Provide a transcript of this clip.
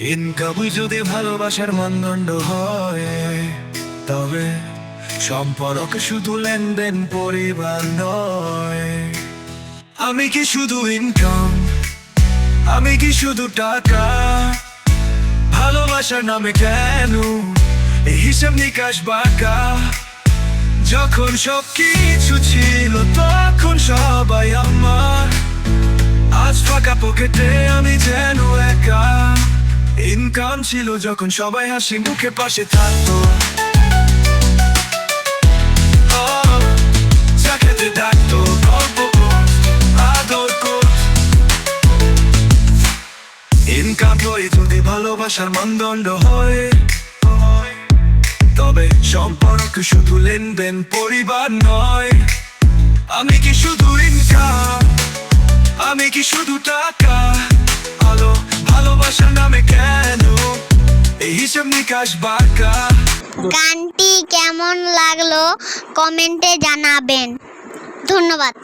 ইনকামই যদি ভালোবাসার মানদণ্ড হয়, তবে সম্পর্ক শুধু লেনদেন পরিবার নয়। আমি কি শুধু ইনকাম আমি কি শুধু টাকা? ভালোবাসার নামে কেন হিসাব নিকাশ বাঁকা? যখন সব কিছু ছিল, তখন সবাই আমার আজ ফাঁকা পকেটে আমি যেন একা। ইনকাম ছিল যখন সবাই হাসি মুখে পাশে থাকতো। যদি ভালোবাসার মানদণ্ড হয়, তবে সম্পর্ক শুধু লেনদেন, পরিবার নয়। আমি কি শুধু ইনকাম আমি কি শুধু টাকা? নিকাশ বাঁকা। গানটি কেমন লাগল কমেন্টে জানাবেন। ধন্যবাদ।